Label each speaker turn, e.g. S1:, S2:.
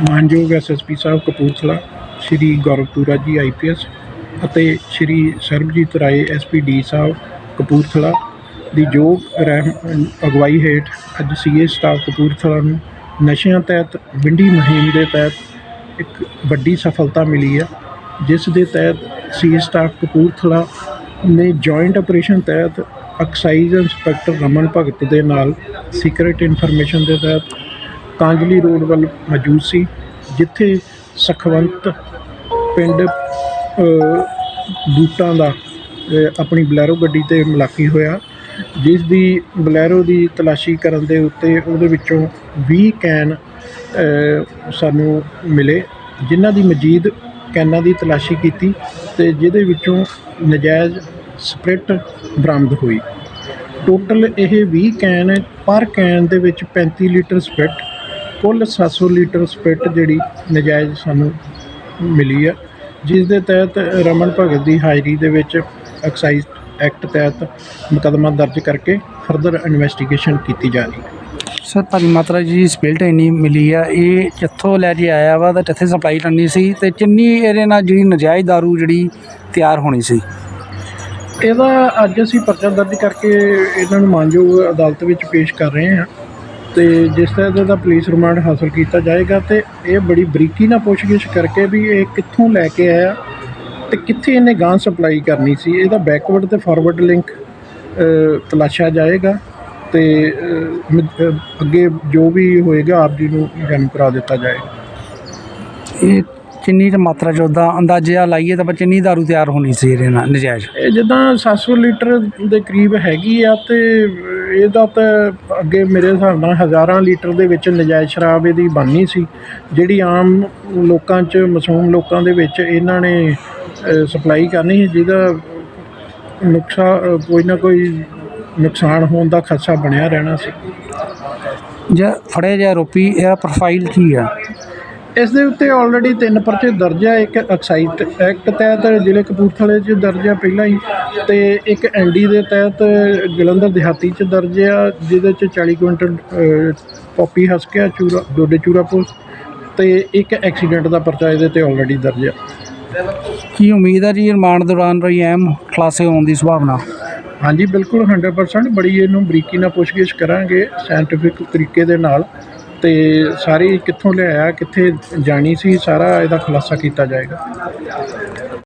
S1: ਮਾਨਯੋਗ ਐਸਐਸਪੀ ਸਾਹਿਬ ਕਪੂਰਥਲਾ, ਸ਼੍ਰੀ ਗੌਰਵਪੁਰਾ ਜੀ ਆਈਪੀਐਸ ਅਤੇ ਸ਼੍ਰੀ ਸਰਬਜੀਤ ਰਾਏ ਐਸਪੀਡੀ ਸਾਹਿਬ ਕਪੂਰਥਲਾ ਦੀ ਯੋਗ ਰਹਿਮ ਅਗਵਾਈ ਹੇਠ ਅੱਜ ਸੀਏ ਸਟਾਫ ਕਪੂਰਥਲਾ ਨੂੰ ਨਸ਼ਿਆਂ ਤਹਿਤ, ਵਿੰਡੀ ਮੁਹਿੰਮ ਦੇ ਤਹਿਤ ਇੱਕ ਵੱਡੀ ਸਫਲਤਾ ਮਿਲੀ ਹੈ, ਜਿਸ ਦੇ ਤਹਿਤ ਸੀਏ ਸਟਾਫ ਕਪੂਰਥਲਾ ਨੇ ਜੁਆਇੰਟ ਆਪਰੇਸ਼ਨ ਤਹਿਤ ਐਕਸਾਈਜ਼ ਇੰਸਪੈਕਟਰ ਰਮਨ ਭਗਤ ਦੇ ਨਾਲ ਸੀਕ੍ਰੀਟ ਇਨਫੋਰਮੇਸ਼ਨ ਦੇ ਤਹਿਤ ਕਾਂਜਲੀ ਰੋਡ ਵੱਲ ਮੌਜੂਦ ਸੀ, ਜਿੱਥੇ ਸਖਵੰਤ ਪਿੰਡ ਬੂਟਾਂ ਦਾ ਆਪਣੀ ਬਲੈਰੋ ਗੱਡੀ ਤੇ ਮਲਾਕੀ ਹੋਇਆ, ਜਿਸ ਦੀ ਬਲੈਰੋ ਦੀ ਤਲਾਸ਼ੀ ਕਰਨ ਦੇ ਉੱਤੇ ਉਹਦੇ ਵਿੱਚੋਂ 20 ਕੈਨ ਸਾਨੂੰ ਮਿਲੇ, ਜਿਨ੍ਹਾਂ ਦੀ ਮਜੀਦ ਕੈਨਾਂ ਦੀ ਤਲਾਸ਼ੀ ਕੀਤੀ ਤੇ ਜਿਹਦੇ ਵਿੱਚੋਂ ਨਜਾਇਜ਼ ਸਪ੍ਰਿਟ ਬਰਾਮਦ ਹੋਈ। ਟੋਟਲ ਇਹ 20 ਕੈਨ, ਪਰ ਕੈਨ ਦੇ ਵਿੱਚ 35 ਲੀਟਰ ਸਪਿਟ ਕੁੱਲ 700 ਲੀਟਰ ਸਪਿਟ ਜਿਹੜੀ ਨਜਾਇਜ਼ ਸਾਨੂੰ ਮਿਲੀ ਹੈ ਜਿਸ ਦੇ ਤਹਿਤ ਰਮਨ ਭਗਤ ਦੀ ਹਾਜ਼ਰੀ ਦੇ ਵਿੱਚ ਐਕਸਾਈਜ਼ ਐਕਟ ਤਹਿਤ ਮੁਕੱਦਮਾ ਦਰਜ ਕਰਕੇ ਫਰਦਰ ਇਨਵੈਸਟੀਗੇਸ਼ਨ ਕੀਤੀ ਜਾ ਰਹੀ ਹੈ।
S2: ਸਰ ਭਾਰੀ ਮਾਤਰਾ ਜੀ ਸਪਿਲਟ ਇੰਨੀ ਮਿਲੀ ਆ ਇਹ ਕਿੱਥੋਂ ਲੈ ਕੇ ਆਇਆ ਵਾ ਤਾਂ ਕਿੱਥੇ ਸਪਲਾਈ ਕਰਨੀ ਸੀ ਤੇ ਕਿੰਨੀ ਇਹਦੇ ਨਾਲ ਜਿਹੜੀ ਨਜਾਇਜ਼ ਦਾਰੂ ਜਿਹੜੀ ਤਿਆਰ ਹੋਣੀ ਸੀ?
S1: ਇਹਦਾ ਅੱਜ ਅਸੀਂ ਪਰਚਾ ਦਰਜ ਕਰਕੇ ਇਹਨਾਂ ਨੂੰ ਮਾਨਯੋਗ ਅਦਾਲਤ ਵਿੱਚ ਪੇਸ਼ ਕਰ ਰਹੇ ਹਾਂ। ਤੇ ਜਿਸ ਤਰ੍ਹਾਂ ਇਹਦਾ ਪੁਲਿਸ ਰਿਮਾਂਡ ਹਾਸਲ ਕੀਤਾ ਜਾਏਗਾ ਤੇ ਇਹ ਬੜੀ ਬਰੀਕੀ ਨਾਲ ਪੁੱਛਗਿੱਛ ਕਰਕੇ ਵੀ ਇਹ ਕਿੱਥੋਂ ਲੈ ਕੇ ਆਇਆ ਤੇ ਕਿੱਥੇ ਇਹਨੇ ਗਾਂ ਸਪਲਾਈ ਕਰਨੀ ਸੀ। ਇਹਦਾ ਬੈਕਵਰਡ ਤੇ ਫਾਰਵਰਡ ਲਿੰਕ ਤਲਾਸ਼ਿਆ ਜਾਏਗਾ ਤੇ ਅੱਗੇ ਜੋ ਵੀ ਹੋਏਗਾ ਆਪ ਜੀ ਨੂੰ ਜਾਣੂ ਕਰਾ ਦਿੱਤਾ ਜਾਏਗਾ।
S2: ਇਹ ਕਿੰਨੀ ਕੁ ਮਾਤਰਾ 'ਚ ਉਹਦਾ ਅੰਦਾਜ਼ਾ ਲਾਈਏ ਤਾਂ ਕਿੰਨੀ ਦਾਰੂ ਤਿਆਰ ਹੋਣੀ ਸੀ ਇਹਦੇ ਨਾਲ ਨਜਾਇਜ਼।
S1: ਇਹ ਜਿੱਦਾਂ 700 ਲੀਟਰ ਦੇ ਕਰੀਬ ਹੈਗੀ ਆ ਤੇ ਇਹਦਾ ਤਾਂ ਅੱਗੇ ਮੇਰੇ ਹਿਸਾਬ ਨਾਲ ਹਜ਼ਾਰਾਂ ਲੀਟਰ ਦੇ ਵਿੱਚ ਨਜਾਇਜ਼ ਸ਼ਰਾਬ ਇਹਦੀ ਬਾਨੀ ਸੀ। ਜਿਹੜੀ ਆਮ ਲੋਕਾਂ 'ਚ, ਮਾਸੂਮ ਲੋਕਾਂ ਦੇ ਵਿੱਚ ਇਹਨਾਂ ਨੇ ਸਪਲਾਈ ਕਰਨੀ ਸੀ, ਜਿਹਦਾ ਨੁਕਸਾ ਕੋਈ ਨਾ ਕੋਈ ਨੁਕਸਾਨ ਹੋਣ ਦਾ ਖਦਸ਼ਾ ਬਣਿਆ ਰਹਿਣਾ ਸੀ।
S2: ਜਾਂ ਫੜੇ ਜਾ ਆਰੋਪੀ ਇਹਦਾ ਪ੍ਰੋਫਾਈਲ ਕੀ ਆ?
S1: ਇਸ ਦੇ ਉੱਤੇ ਆਲਰੇਡੀ ਤਿੰਨ ਪਰਚੇ ਦਰਜ ਹੈ ਇੱਕ ਐਕਸਾਈਜ਼ ਐਕਟ ਤਹਿਤ ਜ਼ਿਲ੍ਹੇ ਕਪੂਰਥਲੇ 'ਚ ਦਰਜ ਹੈ ਪਹਿਲਾਂ ਹੀ ਤੇ ਇੱਕ ਐਨਡੀ ਦੇ ਤਹਿਤ ਜਲੰਧਰ ਦਿਹਾਤੀ 'ਚ ਦਰਜ ਆ ਜਿਹਦੇ 'ਚ 40 ਕੁਇੰਟਲ ਪੋਪੀ ਹਸਕਿਆ ਚੂਰਾ ਡੋਡੇ ਚੂਰਾਪੁਰ ਤੇ ਇੱਕ ਐਕਸੀਡੈਂਟ ਦਾ ਪਰਚਾ ਇਹਦੇ ਤੇ ਆਲਰੇਡੀ ਦਰਜ ਆ।
S2: ਕੀ ਉਮੀਦ ਹੈ ਜੀ ਰਿਮਾਂਡ ਦੌਰਾਨ ਰਹੀ ਅਹਿਮ ਖੁਲਾਸੇ ਹੋਣ ਦੀ ਸੰਭਾਵਨਾ?
S1: ਹਾਂਜੀ ਬਿਲਕੁਲ 100% ਬੜੀ ਇਹਨੂੰ ਬਰੀਕੀ ਨਾਲ ਪੁੱਛਗਿੱਛ ਕਰਾਂਗੇ ਸਾਇੰਟੀਫਿਕ ਤਰੀਕੇ ਦੇ ਨਾਲ। ਤੇ ਸਾਰੀ ਕਿੱਥੋਂ ਲਿਆਇਆ ਕਿੱਥੇ ਜਾਣੀ ਸੀ ਸਾਰਾ ਇਹਦਾ ਖੁਲਾਸਾ ਕੀਤਾ ਜਾਏਗਾ।